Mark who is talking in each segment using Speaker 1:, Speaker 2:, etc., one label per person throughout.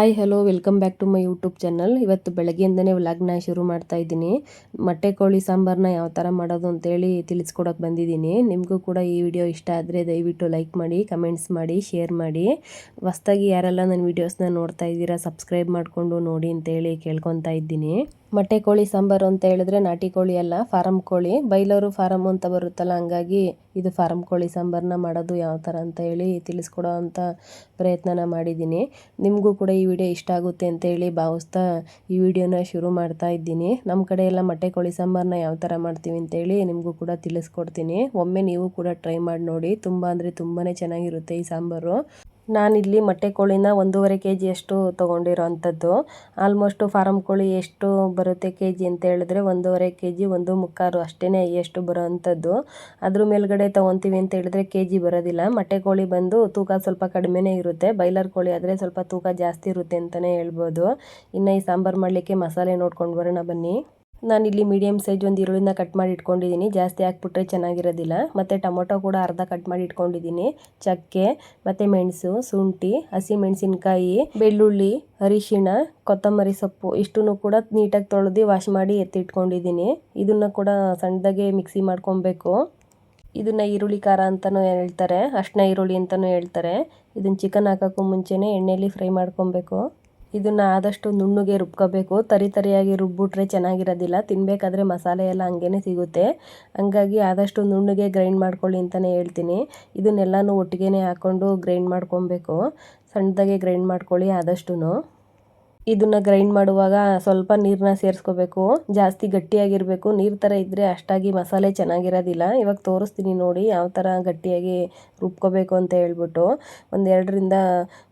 Speaker 1: Hi hello welcome back to my YouTube channel ಇವತ್ತು ಬೆಳಗ್ಗೆಯಿಂದನೇ ವ್ಲಾಗ್ನ ಶುರು ಮಾಡ್ತಾ ಇದ್ದೀನಿ. ಮೊಟ್ಟೆ ಕೋಳಿ ಸಾಂಬಾರನ್ನ ಯಾವ ಥರ ಮಾಡೋದು ಅಂತೇಳಿ ತಿಳಿಸ್ಕೊಡೋಕೆ ಬಂದಿದ್ದೀನಿ. ನಿಮಗೂ ಕೂಡ ಈ ವಿಡಿಯೋ ಇಷ್ಟ ಆದರೆ ದಯವಿಟ್ಟು ಲೈಕ್ ಮಾಡಿ ಕಮೆಂಟ್ಸ್ ಮಾಡಿ ಶೇರ್ ಮಾಡಿ. ಹೊಸ್ದಾಗಿ ಯಾರೆಲ್ಲ ನನ್ನ ವೀಡಿಯೋಸ್ನ ನೋಡ್ತಾ ಇದ್ದೀರಾ ಸಬ್ಸ್ಕ್ರೈಬ್ ಮಾಡಿಕೊಂಡು ನೋಡಿ ಅಂತೇಳಿ ಕೇಳ್ಕೊತಾ ಇದ್ದೀನಿ. ಮೊಟ್ಟೆ ಕೋಳಿ ಸಾಂಬಾರು ಅಂತ ಹೇಳಿದ್ರೆ ನಾಟಿ ಕೋಳಿ ಅಲ್ಲ, ಫಾರಂ ಕೋಳಿ. ಬೈಲರು ಫಾರಮ್ ಅಂತ ಬರುತ್ತಲ್ಲ, ಹಂಗಾಗಿ ಇದು ಫಾರಮ್ ಕೋಳಿ ಸಾಂಬಾರನ್ನ ಮಾಡೋದು ಯಾವ ಥರ ಅಂತ ಹೇಳಿ ತಿಳಿಸ್ಕೊಡೋ ಅಂಥ ಪ್ರಯತ್ನನ ಮಾಡಿದ್ದೀನಿ. ನಿಮಗೂ ಕೂಡ ಈ ವಿಡಿಯೋ ಇಷ್ಟ ಆಗುತ್ತೆ ಅಂತ ಹೇಳಿ ಭಾವಿಸ್ತಾ ಈ ವಿಡಿಯೋನ ಶುರು ಮಾಡ್ತಾ ಇದ್ದೀನಿ. ನಮ್ಮ ಕಡೆ ಎಲ್ಲ ಮೊಟ್ಟೆ ಕೋಳಿ ಸಾಂಬಾರನ್ನ ಯಾವ ಥರ ಮಾಡ್ತೀವಿ ಅಂತೇಳಿ ನಿಮಗೂ ಕೂಡ ತಿಳಿಸ್ಕೊಡ್ತೀನಿ. ಒಮ್ಮೆ ನೀವು ಕೂಡ ಟ್ರೈ ಮಾಡಿ ನೋಡಿ, ತುಂಬ ಅಂದರೆ ತುಂಬಾ ಚೆನ್ನಾಗಿರುತ್ತೆ ಈ ಸಾಂಬಾರು. ನಾನಿಲ್ಲಿ ಮೊಟ್ಟೆ ಕೋಳಿನ ಒಂದೂವರೆ ಕೆ ಜಿಯಷ್ಟು ತೊಗೊಂಡಿರೋ ಅಂಥದ್ದು. ಆಲ್ಮೋಸ್ಟು ಫಾರಮ್ ಕೋಳಿ ಎಷ್ಟು ಬರುತ್ತೆ ಕೆ ಜಿ ಅಂತ ಹೇಳಿದ್ರೆ ಒಂದೂವರೆ ಕೆ ಜಿ ಒಂದು ಮುಕ್ಕಾರು ಅಷ್ಟೇ ಎಷ್ಟು ಬರೋ ಅಂಥದ್ದು. ಅದ್ರ ಮೇಲ್ಗಡೆ ತೊಗೊತೀವಿ ಅಂತ ಹೇಳಿದ್ರೆ ಕೆ ಜಿ ಬರೋದಿಲ್ಲ. ಮೊಟ್ಟೆ ಕೋಳಿ ಬಂದು ತೂಕ ಸ್ವಲ್ಪ ಕಡಿಮೆನೇ ಇರುತ್ತೆ. ಬೈಲರ್ ಕೋಳಿ ಆದರೆ ಸ್ವಲ್ಪ ತೂಕ ಜಾಸ್ತಿ ಇರುತ್ತೆ ಅಂತಲೇ ಹೇಳ್ಬೋದು. ಇನ್ನು ಈ ಸಾಂಬಾರು ಮಾಡಲಿಕ್ಕೆ ಮಸಾಲೆ ನೋಡ್ಕೊಂಡು ಬರೋಣ ಬನ್ನಿ. ನಾನಿಲ್ಲಿ ಮೀಡಿಯಮ್ ಸೈಜ್ ಒಂದು ಈರುಳ್ಳಿನ ಕಟ್ ಮಾಡಿ ಇಟ್ಕೊಂಡಿದ್ದೀನಿ ಜಾಸ್ತಿ ಹಾಕ್ಬಿಟ್ರೆ ಚೆನ್ನಾಗಿರೋದಿಲ್ಲ. ಮತ್ತು ಟೊಮೊಟೊ ಕೂಡ ಅರ್ಧ ಕಟ್ ಮಾಡಿ ಇಟ್ಕೊಂಡಿದ್ದೀನಿ ಚಕ್ಕೆ, ಮತ್ತು ಮೆಣಸು, ಶುಂಠಿ, ಹಸಿ ಮೆಣಸಿನ್ಕಾಯಿ, ಬೆಳ್ಳುಳ್ಳಿ, ಅರಿಶಿಣ, ಕೊತ್ತಂಬರಿ ಸೊಪ್ಪು ಇಷ್ಟನ್ನು ಕೂಡ ನೀಟಾಗಿ ತೊಳೆದು ವಾಶ್ ಮಾಡಿ ಎತ್ತಿಟ್ಕೊಂಡಿದ್ದೀನಿ ಇದನ್ನು ಕೂಡ ಸಣ್ಣದಾಗೆ ಮಿಕ್ಸಿ ಮಾಡ್ಕೊಬೇಕು. ಇದನ್ನು ಈರುಳ್ಳಿ ಖಾರ ಅಂತಲೂ ಹೇಳ್ತಾರೆ ಅಷ್ಟನ್ನ ಈರುಳ್ಳಿ ಅಂತಲೂ ಹೇಳ್ತಾರೆ. ಇದನ್ನು ಚಿಕನ್ ಹಾಕೋಕ್ಕೂ ಮುಂಚೆನೇ ಎಣ್ಣೆಯಲ್ಲಿ ಫ್ರೈ ಮಾಡ್ಕೊಬೇಕು. ಇದನ್ನು ಆದಷ್ಟು ನುಣ್ಣಗೆ ರುಬ್ಕೋಬೇಕು. ತರಿ ತರಿಯಾಗಿ ರುಬ್ಬಿಟ್ರೆ ಚೆನ್ನಾಗಿರೋದಿಲ್ಲ. ತಿನ್ನಬೇಕಾದ್ರೆ ಮಸಾಲೆ ಎಲ್ಲ ಹಂಗೇ ಸಿಗುತ್ತೆ. ಹಂಗಾಗಿ ಆದಷ್ಟು ನುಣ್ಣಗೆ ಗ್ರೈಂಡ್ ಮಾಡ್ಕೊಳ್ಳಿ ಅಂತಲೇ ಹೇಳ್ತೀನಿ. ಇದನ್ನೆಲ್ಲನೂ ಒಟ್ಟಿಗೆ ಹಾಕ್ಕೊಂಡು ಗ್ರೈಂಡ್ ಮಾಡ್ಕೊಬೇಕು. ಸಣ್ಣದಾಗೆ ಗ್ರೈಂಡ್ ಮಾಡ್ಕೊಳ್ಳಿ ಆದಷ್ಟು ಇದನ್ನು ಗ್ರೈಂಡ್ ಮಾಡುವಾಗ ಸ್ವಲ್ಪ ನೀರನ್ನ ಸೇರಿಸ್ಕೋಬೇಕು. ಜಾಸ್ತಿ ಗಟ್ಟಿಯಾಗಿರಬೇಕು. ನೀರು ಥರ ಇದ್ದರೆ ಅಷ್ಟಾಗಿ ಮಸಾಲೆ ಚೆನ್ನಾಗಿರೋದಿಲ್ಲ. ಇವಾಗ ತೋರಿಸ್ತೀನಿ ನೋಡಿ ಯಾವ ಥರ ಗಟ್ಟಿಯಾಗಿ ರುಬ್ಕೋಬೇಕು ಅಂತ ಹೇಳ್ಬಿಟ್ಟು. ಒಂದು ಎರಡರಿಂದ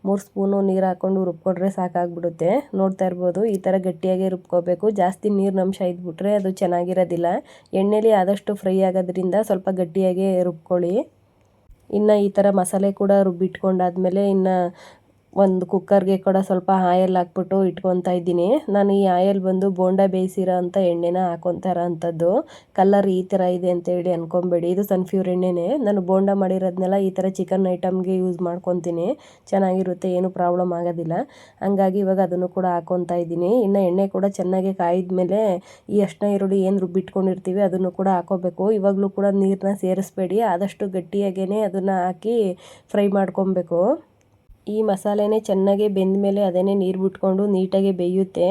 Speaker 1: ಮೂರು ಸ್ಪೂನು ನೀರು ಹಾಕ್ಕೊಂಡು ರುಬ್ಕೊಂಡ್ರೆ ಸಾಕಾಗ್ಬಿಡುತ್ತೆ. ನೋಡ್ತಾ ಇರ್ಬೋದು ಈ ಥರ ಗಟ್ಟಿಯಾಗಿ ರುಬ್ಕೋಬೇಕು. ಜಾಸ್ತಿ ನೀರಿನಂಶ ಇದ್ಬಿಟ್ರೆ ಅದು ಚೆನ್ನಾಗಿರೋದಿಲ್ಲ. ಎಣ್ಣೆಲಿ ಆದಷ್ಟು ಫ್ರೈ ಆಗೋದ್ರಿಂದ ಸ್ವಲ್ಪ ಗಟ್ಟಿಯಾಗಿ ರುಬ್ಕೊಳ್ಳಿ. ಇನ್ನು ಈ ಥರ ಮಸಾಲೆ ಕೂಡ ರುಬ್ಬಿಟ್ಕೊಂಡಾದ್ಮೇಲೆ ಇನ್ನು ಒಂದು ಕುಕ್ಕರ್ಗೆ ಕೂಡ ಸ್ವಲ್ಪ ಆಯಲ್ ಹಾಕ್ಬಿಟ್ಟು ಇಟ್ಕೊತಾ ಇದ್ದೀನಿ. ನಾನು ಈ ಆಯಲ್ ಬಂದು ಬೋಂಡ ಬೇಯಿಸಿರೋ ಅಂಥ ಎಣ್ಣೆನ ಹಾಕೊತಾರ ಅಂಥದ್ದು ಕಲರ್ ಈ ಥರ ಇದೆ ಅಂತೇಳಿ ಅನ್ಕೊಬೇಡಿ. ಇದು ಸನ್ಫ್ಯೂರ್ ಎಣ್ಣೆನೇ. ನಾನು ಬೋಂಡ ಮಾಡಿರೋದನ್ನೆಲ್ಲ ಈ ಥರ ಚಿಕನ್ ಐಟಮ್ಗೆ ಯೂಸ್ ಮಾಡ್ಕೊತೀನಿ. ಚೆನ್ನಾಗಿರುತ್ತೆ, ಏನು ಪ್ರಾಬ್ಲಮ್ ಆಗೋದಿಲ್ಲ. ಹಂಗಾಗಿ ಇವಾಗ ಅದನ್ನು ಕೂಡ ಹಾಕೊತಾ ಇದ್ದೀನಿ. ಇನ್ನು ಎಣ್ಣೆ ಕೂಡ ಚೆನ್ನಾಗಿ ಕಾಯಿದ ಮೇಲೆ ಈ ಅಷ್ಟ ಈರುಳ್ಳಿ ಏನು ರುಬ್ಬಿಟ್ಕೊಂಡಿರ್ತೀವಿ ಅದನ್ನು ಕೂಡ ಹಾಕೋಬೇಕು. ಇವಾಗಲೂ ಕೂಡ ನೀರನ್ನ ಸೇರಿಸ್ಬೇಡಿ. ಆದಷ್ಟು ಗಟ್ಟಿಯಾಗೇ ಅದನ್ನು ಹಾಕಿ ಫ್ರೈ ಮಾಡ್ಕೊಬೇಕು. ಈ ಮಸಾಲೆನೇ ಚೆನ್ನಾಗಿ ಬೆಂದ ಮೇಲೆ ಅದನ್ನೇ ನೀರು ಬಿಟ್ಕೊಂಡು ನೀಟಾಗಿ ಬೇಯುತ್ತೆ.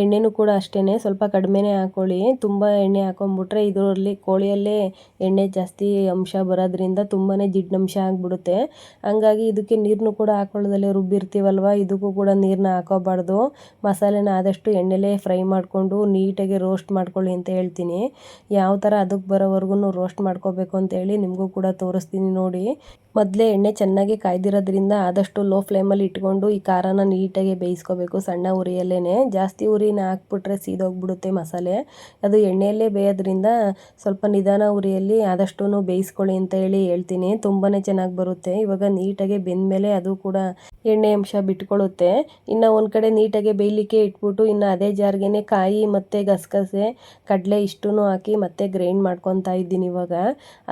Speaker 1: ಎಣ್ಣೆನೂ ಕೂಡ ಅಷ್ಟೇ ಸ್ವಲ್ಪ ಕಡಿಮೆನೇ ಹಾಕ್ಕೊಳ್ಳಿ ತುಂಬ ಎಣ್ಣೆ ಹಾಕೊಂಡ್ಬಿಟ್ರೆ ಇದರಲ್ಲಿ ಕೋಳಿಯಲ್ಲೇ ಎಣ್ಣೆ ಜಾಸ್ತಿ ಅಂಶ ಬರೋದ್ರಿಂದ ತುಂಬಾ ಜಿಡ್ಡಂಶ ಆಗಿಬಿಡುತ್ತೆ. ಹಂಗಾಗಿ ಇದಕ್ಕೆ ನೀರನ್ನು ಕೂಡ ಹಾಕೊಳ್ಳೋದಲ್ಲೇ ರುಬ್ಬಿರ್ತೀವಲ್ವ? ಇದಕ್ಕೂ ಕೂಡ ನೀರನ್ನ ಹಾಕೋಬಾರ್ದು. ಮಸಾಲೆನ ಆದಷ್ಟು ಎಣ್ಣೆಲೇ ಫ್ರೈ ಮಾಡಿಕೊಂಡು ನೀಟಾಗಿ ರೋಸ್ಟ್ ಮಾಡ್ಕೊಳ್ಳಿ ಅಂತ ಹೇಳ್ತೀನಿ. ಯಾವ ಥರ ಅದಕ್ಕೆ ಬರೋವರೆಗೂ ರೋಸ್ಟ್ ಮಾಡ್ಕೋಬೇಕು ಅಂತೇಳಿ ನಿಮಗೂ ಕೂಡ ತೋರಿಸ್ತೀನಿ ನೋಡಿ. ಮೊದಲೇ ಎಣ್ಣೆ ಚೆನ್ನಾಗಿ ಕಾಯ್ದಿರೋದ್ರಿಂದ ಆದಷ್ಟು ಲೋ ಫ್ಲೇಮಲ್ಲಿ ಇಟ್ಕೊಂಡು ಈ ಖಾರನ ನೀಟಾಗಿ ಬೇಯಿಸ್ಕೋಬೇಕು. ಸಣ್ಣ ಉರಿಯಲ್ಲೇ ಜಾಸ್ತಿ ಉರಿನ ಹಾಕ್ಬಿಟ್ರೆ ಸೀದೋಗ್ಬಿಡುತ್ತೆ ಮಸಾಲೆ. ಅದು ಎಣ್ಣೆಯಲ್ಲೇ ಬೇಯೋದ್ರಿಂದ ಸ್ವಲ್ಪ ನಿಧಾನ ಉರಿಯಲ್ಲಿ ಆದಷ್ಟು ಬೇಯಿಸ್ಕೊಳ್ಳಿ ಅಂತ ಹೇಳಿ ಹೇಳ್ತೀನಿ. ತುಂಬಾ ಚೆನ್ನಾಗಿ ಬರುತ್ತೆ. ಇವಾಗ ನೀಟಾಗಿ ಬೆಂದಮೇಲೆ ಅದು ಕೂಡ ಎಣ್ಣೆ ಅಂಶ ಬಿಟ್ಕೊಳ್ಳುತ್ತೆ. ಇನ್ನು ಒಂದು ಕಡೆ ನೀಟಾಗಿ ಬೇಯಲಿಕ್ಕೆ ಇಟ್ಬಿಟ್ಟು ಇನ್ನು ಅದೇ ಜಾರ್ಗೆನೆ ಕಾಯಿ ಮತ್ತು ಗಸಗಸೆ, ಕಡಲೆ ಇಷ್ಟೂ ಹಾಕಿ ಮತ್ತೆ ಗ್ರೈಂಡ್ ಮಾಡ್ಕೊತಾ ಇದ್ದೀನಿ ಇವಾಗ.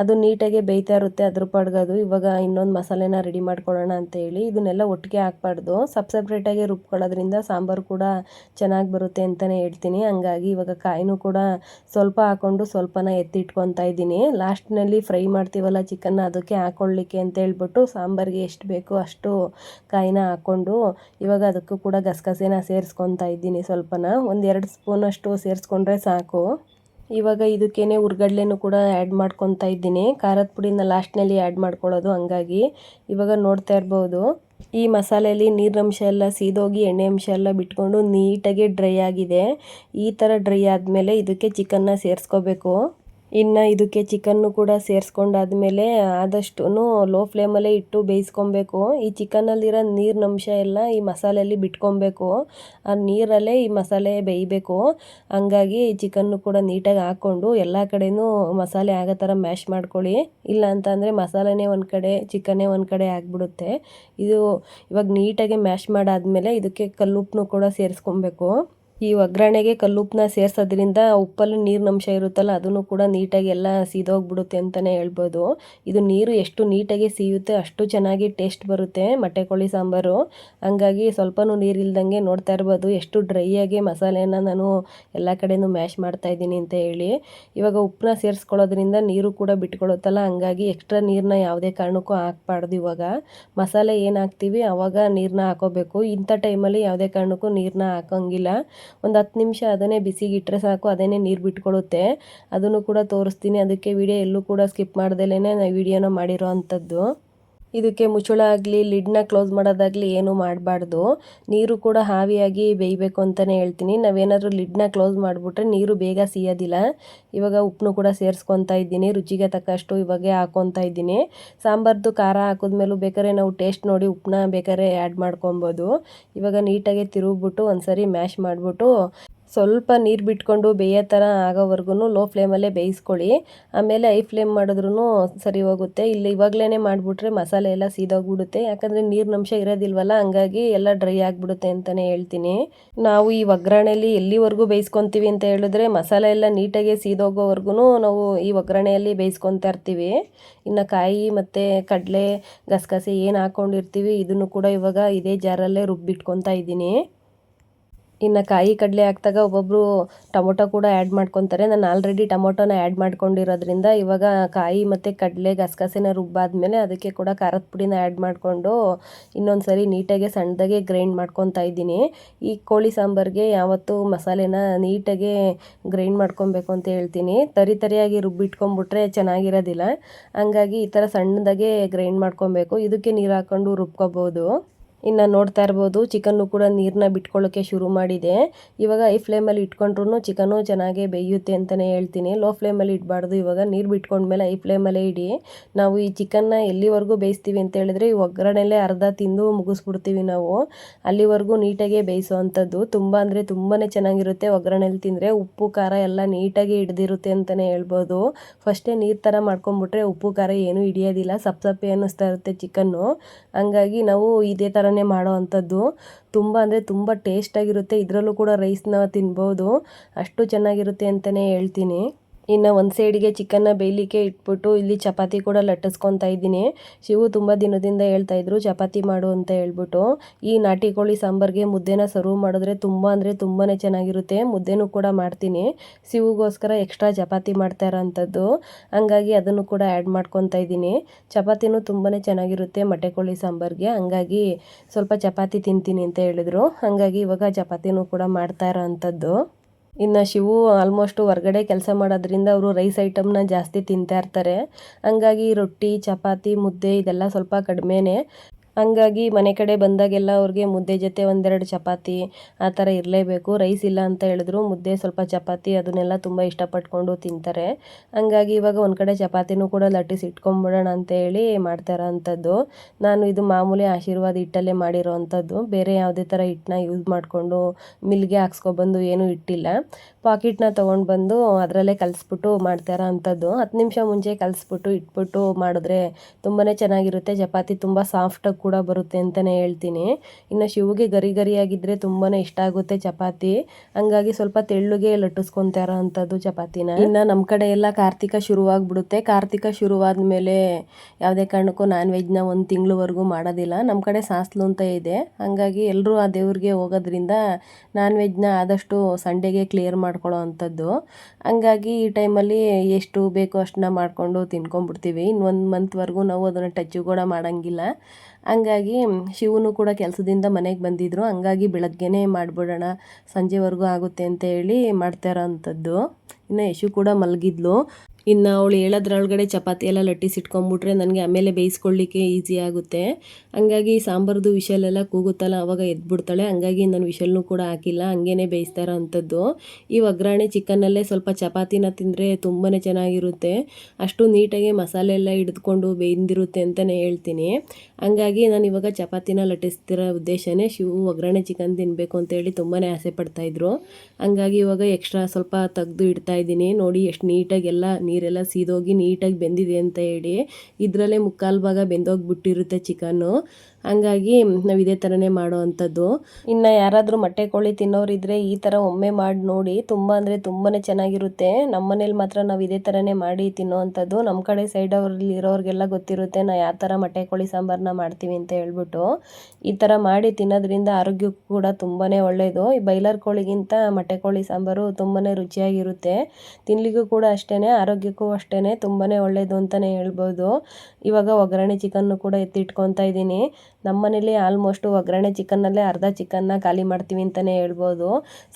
Speaker 1: ಅದು ನೀಟಾಗಿ ಬೇಯ್ತಾ ಇರುತ್ತೆ ಅದ್ರ ಪಡ್ಗದು. ಇವಾಗ ಇನ್ನೊಂದು ಮಸಾಲೆನ ರೆಡಿ ಮಾಡ್ಕೊಳ್ಳೋಣ ಅಂತ ಹೇಳಿ. ಇದನ್ನೆಲ್ಲ ಒಟ್ಟಿಗೆ ಹಾಕ್ಬಾರ್ದು. ಸಬ್ ಸಪ್ರೇಟಾಗಿ ರುಬ್ಕೊಳ್ಳೋದ್ರಿಂದ ಸಾಂಬಾರು ಕೂಡ ಚೆನ್ನಾಗಿ ಬರುತ್ತೆ ಅಂತಲೇ ಹೇಳ್ತೀನಿ. ಹಂಗಾಗಿ ಇವಾಗ ಕಾಯಿನೂ ಕೂಡ ಸ್ವಲ್ಪ ಹಾಕ್ಕೊಂಡು ಸ್ವಲ್ಪನ ಎತ್ತಿಟ್ಕೊತಾ ಇದ್ದೀನಿ. ಲಾಸ್ಟ್ನಲ್ಲಿ ಫ್ರೈ ಮಾಡ್ತೀವಲ್ಲ ಚಿಕನ್ನ ಅದಕ್ಕೆ ಹಾಕ್ಕೊಳ್ಳಿಕ್ಕೆ ಅಂತ ಹೇಳ್ಬಿಟ್ಟು ಸಾಂಬಾರಿಗೆ ಎಷ್ಟು ಬೇಕೋ ಅಷ್ಟು ಕಾಯಿನ ಹಾಕ್ಕೊಂಡು ಇವಾಗ ಅದಕ್ಕೂ ಕೂಡ ಗಸಗಸೆನ ಸೇರಿಸ್ಕೊತಾ ಇದ್ದೀನಿ ಸ್ವಲ್ಪನ. ಒಂದು ಎರಡು ಸ್ಪೂನಷ್ಟು ಸೇರಿಸ್ಕೊಂಡ್ರೆ ಸಾಕು. ಇವಾಗ ಇದಕ್ಕೇನೆ ಉರ್ಗಡ್ಲೆನೂ ಕೂಡ ಆ್ಯಡ್ ಮಾಡ್ಕೊತಾ ಇದ್ದೀನಿ. ಖಾರದ ಪುಡಿನ ಲಾಸ್ಟ್ನಲ್ಲಿ ಆ್ಯಡ್ ಮಾಡ್ಕೊಳ್ಳೋದು ಹಂಗಾಗಿ. ಇವಾಗ ನೋಡ್ತಾ ಇರ್ಬೋದು. ಈ ಮಸಾಲೆಯಲ್ಲಿ ನೀರಿನಂಶ ಎಲ್ಲ ಸೀದೋಗಿ ಎಣ್ಣೆ ಅಂಶ ಎಲ್ಲ ಬಿಟ್ಕೊಂಡು ನೀಟಾಗಿ ಡ್ರೈ ಆಗಿದೆ. ಈ ಥರ ಡ್ರೈ ಆದಮೇಲೆ ಇದಕ್ಕೆ ಚಿಕನ್ನ ಸೇರಿಸ್ಕೋಬೇಕು. ಇನ್ನು ಇದಕ್ಕೆ ಚಿಕನ್ನು ಕೂಡ ಸೇರಿಸ್ಕೊಂಡಾದ್ಮೇಲೆ ಆದಷ್ಟು ಲೋ ಫ್ಲೇಮಲ್ಲೇ ಇಟ್ಟು ಬೇಯಿಸ್ಕೊಬೇಕು. ಈ ಚಿಕನ್ನಲ್ಲಿರೋ ನೀರಿನಂಶ ಎಲ್ಲ ಈ ಮಸಾಲೆಯಲ್ಲಿ ಬಿಟ್ಕೊಬೇಕು. ಆ ನೀರಲ್ಲೇ ಈ ಮಸಾಲೆ ಬೇಯಬೇಕು. ಹಂಗಾಗಿ ಚಿಕನ್ನು ಕೂಡ ನೀಟಾಗಿ ಹಾಕ್ಕೊಂಡು ಎಲ್ಲ ಕಡೆಯೂ ಮಸಾಲೆ ಆಗೋ ಥರ ಮ್ಯಾಶ್ ಮಾಡ್ಕೊಳ್ಳಿ. ಇಲ್ಲ ಅಂತಂದರೆ ಮಸಾಲೆನೇ ಒಂದು ಕಡೆ ಚಿಕನ್ನೇ ಒಂದು ಕಡೆ ಆಗಿಬಿಡುತ್ತೆ. ಇದು ಇವಾಗ ನೀಟಾಗಿ ಮ್ಯಾಶ್ ಮಾಡಾದಮೇಲೆ ಇದಕ್ಕೆ ಕಲ್ಲುಪ್ಪನ್ನು ಕೂಡ ಸೇರಿಸ್ಕೊಬೇಕು. ಈ ಒಗ್ಗರಣೆಗೆ ಕಲ್ಲುಪ್ಪನ್ನ ಸೇರಿಸೋದ್ರಿಂದ ಉಪ್ಪಲ್ಲಿ ನೀರಿನ ಅಂಶ ಇರುತ್ತಲ್ಲ, ಅದನ್ನು ಕೂಡ ನೀಟಾಗಿ ಎಲ್ಲ ಸೀದೋಗ್ಬಿಡುತ್ತೆ ಅಂತಲೇ ಹೇಳ್ಬೋದು. ಇದು ನೀರು ಎಷ್ಟು ನೀಟಾಗಿ ಸೀಯುತ್ತೆ ಅಷ್ಟು ಚೆನ್ನಾಗಿ ಟೇಸ್ಟ್ ಬರುತ್ತೆ ಮೊಟ್ಟೆ ಕೋಳಿ ಸಾಂಬಾರು. ಹಂಗಾಗಿ ಸ್ವಲ್ಪನೂ ನೀರಿಲ್ದಂಗೆ ನೋಡ್ತಾ ಇರ್ಬೋದು. ಎಷ್ಟು ಡ್ರೈಯಾಗಿ ಮಸಾಲೆನ ನಾನು ಎಲ್ಲ ಕಡೆಯೂ ಮ್ಯಾಶ್ ಮಾಡ್ತಾ ಇದ್ದೀನಿ ಅಂತ ಹೇಳಿ. ಇವಾಗ ಉಪ್ಪನ್ನ ಸೇರಿಸ್ಕೊಳ್ಳೋದ್ರಿಂದ ನೀರು ಕೂಡ ಬಿಟ್ಕೊಳ್ಳುತ್ತಲ್ಲ ಹಂಗಾಗಿ ಎಕ್ಸ್ಟ್ರಾ ನೀರನ್ನ ಯಾವುದೇ ಕಾರಣಕ್ಕೂ ಹಾಕ್ಬಾರ್ದು ಇವಾಗ. ಮಸಾಲೆ ಏನು ಹಾಕ್ತೀವಿ ಆವಾಗ ನೀರನ್ನ ಹಾಕೋಬೇಕು. ಇಂಥ ಟೈಮಲ್ಲಿ ಯಾವುದೇ ಕಾರಣಕ್ಕೂ ನೀರನ್ನ ಹಾಕೋಂಗಿಲ್ಲ. ಒಂದು ಹತ್ತು ನಿಮಿಷ ಅದನ್ನೇ ಬಿಸಿಗೆ ಇಟ್ಟರೆ ಸಾಕು, ಅದನ್ನೇ ನೀರು ಬಿಟ್ಕೊಳ್ಳುತ್ತೆ ಅದನ್ನು ಕೂಡ ತೋರಿಸ್ತೀನಿ. ಅದಕ್ಕೆ ವಿಡಿಯೋ ಎಲ್ಲೂ ಕೂಡ ಸ್ಕಿಪ್ ಮಾಡ್ದಲೇ ನಾನು ವಿಡಿಯೋನ ಮಾಡಿರೋ ಅಂಥದ್ದು. ಇದಕ್ಕೆ ಮುಚ್ಚಳ ಆಗಲಿ, ಲಿಡ್ನ ಕ್ಲೋಸ್ ಮಾಡೋದಾಗಲಿ ಏನೂ ಮಾಡಬಾರ್ದು. ನೀರು ಕೂಡ ಹಾವಿಯಾಗಿ ಬೇಯಬೇಕು ಅಂತಲೇ ಹೇಳ್ತೀನಿ. ನಾವೇನಾದರೂ ಲಿಡ್ನ ಕ್ಲೋಸ್ ಮಾಡಿಬಿಟ್ರೆ ನೀರು ಬೇಗ ಸಿಯೋದಿಲ್ಲ. ಇವಾಗ ಉಪ್ಪನ್ನು ಕೂಡ ಸೇರಿಸ್ಕೊತಾ ಇದ್ದೀನಿ, ರುಚಿಗೆ ತಕ್ಕಷ್ಟು ಇವಾಗ ಹಾಕೊತಾ ಇದ್ದೀನಿ. ಸಾಂಬಾರ್ದು ಖಾರ ಹಾಕಿದ್ಮೇಲೂ ಬೇಕಾದ್ರೆ ನಾವು ಟೇಸ್ಟ್ ನೋಡಿ ಉಪ್ಪನ್ನ ಬೇಕಾದ್ರೆ ಆ್ಯಡ್ ಮಾಡ್ಕೊಬೋದು. ಇವಾಗ ನೀಟಾಗಿ ತಿರುಗ್ಬಿಟ್ಟು ಒಂದು ಸರಿ ಮ್ಯಾಶ್ ಮಾಡಿಬಿಟ್ಟು ಸ್ವಲ್ಪ ನೀರು ಬಿಟ್ಕೊಂಡು ಬೇಯೋ ಥರ ಆಗೋವರೆಗೂ ಲೋ ಫ್ಲೇಮಲ್ಲೇ ಬೇಯಿಸ್ಕೊಳ್ಳಿ. ಆಮೇಲೆ ಐ ಫ್ಲೇಮ್ ಮಾಡಿದ್ರೂ ಸರಿ ಹೋಗುತ್ತೆ. ಇಲ್ಲಿ ಇವಾಗಲೇ ಮಾಡಿಬಿಟ್ರೆ ಮಸಾಲೆ ಎಲ್ಲ ಸೀದೋಗ್ಬಿಡುತ್ತೆ. ಯಾಕಂದರೆ ನೀರಿನಂಶ ಇರೋದಿಲ್ವಲ್ಲ, ಹಂಗಾಗಿ ಎಲ್ಲ ಡ್ರೈ ಆಗಿಬಿಡುತ್ತೆ ಅಂತಲೇ ಹೇಳ್ತೀನಿ. ನಾವು ಈ ಒಗ್ಗರಣೆಯಲ್ಲಿ ಎಲ್ಲಿವರೆಗೂ ಬೇಯಿಸ್ಕೊತೀವಿ ಅಂತ ಹೇಳಿದ್ರೆ ಮಸಾಲೆ ಎಲ್ಲ ನೀಟಾಗಿ ಸೀದೋಗೋವರೆಗೂ ನಾವು ಈ ಒಗ್ಗರಣೆಯಲ್ಲಿ ಬೇಯಿಸ್ಕೊತಾ ಇರ್ತೀವಿ. ಇನ್ನು ಕಾಯಿ ಮತ್ತು ಕಡಲೆ ಗಸಗಸೆ ಏನು ಹಾಕ್ಕೊಂಡಿರ್ತೀವಿ ಇದನ್ನು ಕೂಡ ಇವಾಗ ಇದೇ ಜಾರಲ್ಲೇ ರುಬ್ಬಿಟ್ಕೊತಾ ಇದ್ದೀನಿ. ಇನ್ನು ಕಾಯಿ ಕಡಲೆ ಹಾಕಿದಾಗ ಒಬ್ಬೊಬ್ಬರು ಟೊಮೊಟೊ ಕೂಡ ಆ್ಯಡ್ ಮಾಡ್ಕೊತಾರೆ. ನಾನು ಆಲ್ರೆಡಿ ಟೊಮೊಟೊನ ಆ್ಯಡ್ ಮಾಡ್ಕೊಂಡಿರೋದ್ರಿಂದ ಇವಾಗ ಕಾಯಿ ಮತ್ತು ಕಡಲೆ ಗಸಗಸೆನ ರುಬ್ಬಾದ್ಮೇಲೆ ಅದಕ್ಕೆ ಕೂಡ ಖಾರದ ಪುಡಿನ ಆ್ಯಡ್ ಮಾಡಿಕೊಂಡು ಇನ್ನೊಂದು ಸರಿ ನೀಟಾಗಿ ಸಣ್ಣದಾಗೆ ಗ್ರೈಂಡ್ ಮಾಡ್ಕೊತಾ ಇದ್ದೀನಿ. ಈ ಕೋಳಿ ಸಾಂಬಾರಿಗೆ ಯಾವತ್ತೂ ಮಸಾಲೆನ ನೀಟಾಗಿ ಗ್ರೈಂಡ್ ಮಾಡ್ಕೊಬೇಕು ಅಂತ ಹೇಳ್ತೀನಿ. ತರಿ ತರಿಯಾಗಿ ರುಬ್ಬಿಟ್ಕೊಂಬಿಟ್ರೆ ಚೆನ್ನಾಗಿರೋದಿಲ್ಲ. ಹಂಗಾಗಿ ಈ ಥರ ಸಣ್ಣದಾಗೆ ಗ್ರೈಂಡ್ ಮಾಡ್ಕೊಬೇಕು. ಇದಕ್ಕೆ ನೀರು ಹಾಕ್ಕೊಂಡು ರುಬ್ಕೋಬೋದು. ಇನ್ನು ನೋಡ್ತಾ ಇರ್ಬೋದು. ಚಿಕನ್ನು ಕೂಡ ನೀರನ್ನ ಬಿಟ್ಕೊಳ್ಳೋಕ್ಕೆ ಶುರು ಮಾಡಿದೆ. ಇವಾಗ ಐ ಫ್ಲೇಮಲ್ಲಿ ಇಟ್ಕೊಂಡ್ರೂ ಚಿಕನ್ನು ಚೆನ್ನಾಗೇ ಬೇಯುತ್ತೆ ಅಂತಲೇ ಹೇಳ್ತೀನಿ. ಲೋ ಫ್ಲೇಮಲ್ಲಿ ಇಡಬಾರ್ದು. ಇವಾಗ ನೀರು ಬಿಟ್ಕೊಂಡ್ಮೇಲೆ ಐ ಫ್ಲೇಮಲ್ಲೇ ಇಡಿ. ನಾವು ಈ ಚಿಕನ್ನ ಎಲ್ಲಿವರೆಗೂ ಬೇಯಿಸ್ತೀವಿ ಅಂತ ಹೇಳಿದ್ರೆ ಈ ಒಗ್ಗರಣೆಲ್ಲೇ ಅರ್ಧ ತಿಂದು ಮುಗಿಸ್ಬಿಡ್ತೀವಿ ನಾವು. ಅಲ್ಲಿವರೆಗೂ ನೀಟಾಗೆ ಬೇಯಿಸೋ ಅಂಥದ್ದು. ತುಂಬ ಅಂದರೆ ತುಂಬಾ ಚೆನ್ನಾಗಿರುತ್ತೆ ಒಗ್ಗರಣೆಲಿ ತಿಂದರೆ. ಉಪ್ಪು, ಖಾರ ಎಲ್ಲ ನೀಟಾಗಿ ಹಿಡ್ದಿರುತ್ತೆ ಅಂತಲೇ ಹೇಳ್ಬೋದು. ಫಸ್ಟೇ ನೀರು ಥರ ಮಾಡ್ಕೊಂಬಿಟ್ರೆ ಉಪ್ಪು, ಖಾರ ಏನೂ ಹಿಡಿಯೋದಿಲ್ಲ. ಸಪ್ ಸಪ್ಪೆ ಅನ್ನಿಸ್ತಾ ಇರುತ್ತೆ ಚಿಕನ್ನು. ಹಂಗಾಗಿ ನಾವು ಇದೇ ಥರ ಥರನೇ ಮಾಡೋ ಅಂಥದ್ದು ತುಂಬ ಅಂದರೆ ತುಂಬ ಟೇಸ್ಟಾಗಿರುತ್ತೆ. ಇದರಲ್ಲೂ ಕೂಡ ರೈಸ್ನ ತಿನ್ಬೋದು. ಅಷ್ಟು ಚೆನ್ನಾಗಿರುತ್ತೆ ಅಂತಲೇ ಹೇಳ್ತೀನಿ. ಇನ್ನು ಒಂದು ಸೈಡಿಗೆ ಚಿಕನ್ನ ಬೇಯಲಿಕ್ಕೆ ಇಟ್ಬಿಟ್ಟು ಇಲ್ಲಿ ಚಪಾತಿ ಕೂಡ ಲಟ್ಟಿಸ್ಕೊತಾ ಇದ್ದೀನಿ. ಶಿವು ತುಂಬ ದಿನದಿಂದ ಹೇಳ್ತಾಯಿದ್ರು ಚಪಾತಿ ಮಾಡು ಅಂತ ಹೇಳ್ಬಿಟ್ಟು. ಈ ನಾಟಿ ಕೋಳಿ ಸಾಂಬಾರಿಗೆ ಮುದ್ದೆನ ಸರ್ವ್ ಮಾಡಿದ್ರೆ ತುಂಬ ಅಂದರೆ ತುಂಬಾ ಚೆನ್ನಾಗಿರುತ್ತೆ. ಮುದ್ದೆನೂ ಕೂಡ ಮಾಡ್ತೀನಿ. ಶಿವುಗೋಸ್ಕರ ಎಕ್ಸ್ಟ್ರಾ ಚಪಾತಿ ಮಾಡ್ತಾ ಇರೋಂಥದ್ದು ಹಂಗಾಗಿ ಅದನ್ನು ಕೂಡ ಆ್ಯಡ್ ಮಾಡ್ಕೊತಾ ಇದ್ದೀನಿ. ಚಪಾತಿನೂ ತುಂಬಾ ಚೆನ್ನಾಗಿರುತ್ತೆ ಮೊಟ್ಟೆ ಕೋಳಿ ಸಾಂಬಾರಿಗೆ. ಹಂಗಾಗಿ ಸ್ವಲ್ಪ ಚಪಾತಿ ತಿಂತೀನಿ ಅಂತ ಹೇಳಿದ್ರು. ಹಾಗಾಗಿ ಇವಾಗ ಚಪಾತಿನೂ ಕೂಡ ಮಾಡ್ತಾ ಇರೋ ಅಂಥದ್ದು. ಇನ್ನು ಶಿವು ಆಲ್ಮೋಸ್ಟು ಹೊರಗಡೆ ಕೆಲಸ ಮಾಡೋದ್ರಿಂದ ಅವರು ರೈಸ್ ಐಟಮ್ನ ಜಾಸ್ತಿ ತಿಂತಾ ಇರ್ತಾರೆ. ಹಂಗಾಗಿ ರೊಟ್ಟಿ, ಚಪಾತಿ, ಮುದ್ದೆ ಇದೆಲ್ಲ ಸ್ವಲ್ಪ ಕಡಿಮೆನೇ. ಹಂಗಾಗಿ ಮನೆ ಕಡೆ ಬಂದಾಗೆಲ್ಲ ಅವ್ರಿಗೆ ಮುದ್ದೆ ಜೊತೆ ಒಂದೆರಡು ಚಪಾತಿ ಆ ಥರ ಇರಲೇಬೇಕು. ರೈಸ್ ಇಲ್ಲ ಅಂತ ಹೇಳಿದ್ರು ಮುದ್ದೆ ಸ್ವಲ್ಪ ಚಪಾತಿ ಅದನ್ನೆಲ್ಲ ತುಂಬ ಇಷ್ಟಪಟ್ಕೊಂಡು ತಿಂತಾರೆ. ಹಂಗಾಗಿ ಇವಾಗ ಒಂದು ಕಡೆ ಚಪಾತಿನೂ ಕೂಡ ಲಟ್ಟಿಸಿ ಇಟ್ಕೊಂಬಿಡೋಣ ಅಂತ ಹೇಳಿ ಅಂಥದ್ದು ನಾನು ಇದು ಮಾಮೂಲಿ ಆಶೀರ್ವಾದ ಹಿಟ್ಟಲ್ಲೇ ಮಾಡಿರೋ ಅಂಥದ್ದು ಬೇರೆ ಯಾವುದೇ ಥರ ಹಿಟ್ಟನ್ನ ಯೂಸ್ ಮಾಡಿಕೊಂಡು ಮಿಲ್ಗೆ ಹಾಕ್ಸ್ಕೊಬಂದು ಏನೂ ಇಟ್ಟಿಲ್ಲ. ಪಾಕಿಟ್ನ ತೊಗೊಂಡು ಬಂದು ಅದರಲ್ಲೇ ಕಲಿಸ್ಬಿಟ್ಟು ಮಾಡ್ತಾರ ಅಂಥದ್ದು. ಹತ್ತು ನಿಮಿಷ ಮುಂಚೆ ಕಲಿಸ್ಬಿಟ್ಟು ಇಟ್ಬಿಟ್ಟು ಮಾಡಿದ್ರೆ ತುಂಬಾ ಚೆನ್ನಾಗಿರುತ್ತೆ. ಚಪಾತಿ ತುಂಬ ಸಾಫ್ಟಾಗಿ ಕೂಡ ಬರುತ್ತೆ ಅಂತಲೇ ಹೇಳ್ತೀನಿ. ಇನ್ನು ಶಿವಗೆ ಗರಿ ಗರಿಯಾಗಿದ್ದರೆ ತುಂಬಾ ಇಷ್ಟ ಆಗುತ್ತೆ ಚಪಾತಿ. ಹಂಗಾಗಿ ಸ್ವಲ್ಪ ತೆಳ್ಳುಗೆ ಲಟ್ಟಿಸ್ಕೊತಾರ ಅಂಥದ್ದು ಚಪಾತಿನ. ಇನ್ನು ನಮ್ಮ ಕಡೆ ಎಲ್ಲ ಕಾರ್ತಿಕ ಶುರುವಾಗ್ಬಿಡುತ್ತೆ. ಕಾರ್ತಿಕ ಶುರುವಾದ ಮೇಲೆ ಯಾವುದೇ ಕಾರಣಕ್ಕೂ ನಾನ್ ವೆಜ್ನ ಒಂದು ತಿಂಗಳವರೆಗೂ ಮಾಡೋದಿಲ್ಲ. ನಮ್ಮ ಕಡೆ ಸಾಸ್ಲು ಅಂತ ಇದೆ. ಹಂಗಾಗಿ ಎಲ್ಲರೂ ಆ ದೇವ್ರಿಗೆ ಹೋಗೋದ್ರಿಂದ ನಾನ್ ವೆಜ್ನ ಆದಷ್ಟು ಸಂಡೇಗೆ ಕ್ಲಿಯರ್ ಮಾಡ್ಕೊಳ್ಳೋ ಅಂಥದ್ದು. ಹಂಗಾಗಿ ಈ ಟೈಮಲ್ಲಿ ಎಷ್ಟು ಬೇಕೋ ಅಷ್ಟನ್ನ ಮಾಡಿಕೊಂಡು ತಿನ್ಕೊಂಡ್ಬಿಡ್ತೀವಿ ಇನ್ನೊಂದು ಮಂತ್ವರೆಗೂ ನಾವು ಅದನ್ನು ಟಚ್ಚು ಕೂಡ ಮಾಡೋಂಗಿಲ್ಲ. ಹಂಗಾಗಿ ಶಿವನು ಕೂಡ ಕೆಲಸದಿಂದ ಮನೆಗೆ ಬಂದಿದ್ದರು ಹಂಗಾಗಿ ಬೆಳಗ್ಗೆನೇ ಮಾಡಿಬಿಡೋಣ, ಸಂಜೆವರೆಗೂ ಆಗುತ್ತೆ ಅಂತ ಹೇಳಿ ಮಾಡ್ತಾ ಇರೋ ಅಂಥದ್ದು ಇನ್ನು ಯಶು ಕೂಡ ಮಲಗಿದ್ಲು. ಇನ್ನು ಅವಳು ಹೇಳೋದ್ರೊಳಗಡೆ ಚಪಾತಿ ಎಲ್ಲ ಲಟ್ಟಿಸಿಟ್ಕೊಂಬಿಟ್ರೆ ನನಗೆ ಆಮೇಲೆ ಬೇಯಿಸ್ಕೊಳ್ಳಿಕ್ಕೆ ಈಸಿ ಆಗುತ್ತೆ. ಹಂಗಾಗಿ ಸಾಂಬಾರ್ದು ವಿಷಲೆಲ್ಲ ಕೂಗುತ್ತಲ್ಲ, ಅವಾಗ ಎದ್ಬಿಡ್ತಾಳೆ. ಹಂಗಾಗಿ ನಾನು ವಿಷಲ್ನೂ ಕೂಡ ಹಾಕಿಲ್ಲ. ಹಂಗೇ ಬೇಯಿಸ್ತಾ ಇರೋ ಅಂಥದ್ದು. ಈ ಒಗ್ಗರಣೆ ಚಿಕನ್ನಲ್ಲೇ ಸ್ವಲ್ಪ ಚಪಾತಿನ ತಿಂದರೆ ತುಂಬಾ ಚೆನ್ನಾಗಿರುತ್ತೆ. ಅಷ್ಟು ನೀಟಾಗಿ ಮಸಾಲೆ ಎಲ್ಲ ಹಿಡಿದುಕೊಂಡು ಬೇಯ್ದಿರುತ್ತೆ ಅಂತಲೇ ಹೇಳ್ತೀನಿ. ಹಂಗಾಗಿ ನಾನು ಇವಾಗ ಚಪಾತಿನ ಲಟ್ಟಿಸ್ತಿರೋ ಉದ್ದೇಶನೇ ಶಿವು ಒಗ್ಗರಣೆ ಚಿಕನ್ ತಿನ್ನಬೇಕು ಅಂತೇಳಿ ತುಂಬಾ ಆಸೆ ಪಡ್ತಾಯಿದ್ರು ಹಂಗಾಗಿ ಇವಾಗ ಎಕ್ಸ್ಟ್ರಾ ಸ್ವಲ್ಪ ತೆಗೆದು ಇಡ್ತಾ ಇದ್ದೀನಿ. ನೋಡಿ ಎಷ್ಟು ನೀಟಾಗಿ ಎಲ್ಲ ನೀರೆಲ್ಲ ಸೀದೋಗಿ ನೀಟಾಗಿ ಬೆಂದಿದೆ ಅಂತ ಹೇಳಿ ಇದರಲ್ಲೇ ಮುಕ್ಕಾಲು ಭಾಗ ಬೆಂದೋಗಿಬಿಟ್ಟಿರುತ್ತೆ ಚಿಕನ್ನು. ಹಂಗಾಗಿ ನಾವು ಇದೇ ಥರನೇ ಮಾಡೋ ಅಂಥದ್ದು ಇನ್ನು ಯಾರಾದರೂ ಮೊಟ್ಟೆ ಕೋಳಿ ತಿನ್ನೋರಿದ್ರೆ ಈ ಥರ ಒಮ್ಮೆ ಮಾಡಿ ನೋಡಿ ತುಂಬ ಅಂದರೆ ತುಂಬಾ ಚೆನ್ನಾಗಿರುತ್ತೆ. ನಮ್ಮ ಮನೇಲಿ ಮಾತ್ರ ನಾವು ಇದೇ ಥರನೇ ಮಾಡಿ ತಿನ್ನೋ ಅಂಥದ್ದು ನಮ್ಮ ಕಡೆ ಸೈಡ್ ಅವ್ರಲ್ಲಿ ಇರೋರಿಗೆಲ್ಲ ಗೊತ್ತಿರುತ್ತೆ ನಾವು ಯಾವ ಥರ ಮೊಟ್ಟೆ ಕೋಳಿ ಸಾಂಬಾರನ್ನ ಮಾಡ್ತೀವಿ ಅಂತ ಹೇಳ್ಬಿಟ್ಟು. ಈ ಥರ ಮಾಡಿ ತಿನ್ನೋದ್ರಿಂದ ಆರೋಗ್ಯಕ್ಕೂ ಕೂಡ ತುಂಬಾ ಒಳ್ಳೆಯದು ಈ ಬೈಲರ್ ಕೋಳಿಗಿಂತ ಮೊಟ್ಟೆ ಕೋಳಿ ಸಾಂಬಾರು ತುಂಬಾ ರುಚಿಯಾಗಿರುತ್ತೆ. ತಿನ್ನಲಿಕ್ಕೂ ಕೂಡ ಅಷ್ಟೇ ಆರೋಗ್ಯಕ್ಕೂ ಅಷ್ಟೇ ತುಂಬಾ ಒಳ್ಳೆಯದು ಅಂತಲೇ ಹೇಳ್ಬೋದು. ಇವಾಗ ಒಗ್ಗರಣೆ ಚಿಕನ್ನು ಕೂಡ ಎತ್ತಿಟ್ಕೊತಾ ಇದ್ದೀನಿ. ನಮ್ಮ ಮನೇಲಿ ಆಲ್ಮೋಸ್ಟು ಒಗ್ಗರಣೆ ಚಿಕನ್ನಲ್ಲೇ ಅರ್ಧ ಚಿಕನ್ನ ಖಾಲಿ ಮಾಡ್ತೀವಿ ಅಂತಲೇ ಹೇಳ್ಬೋದು.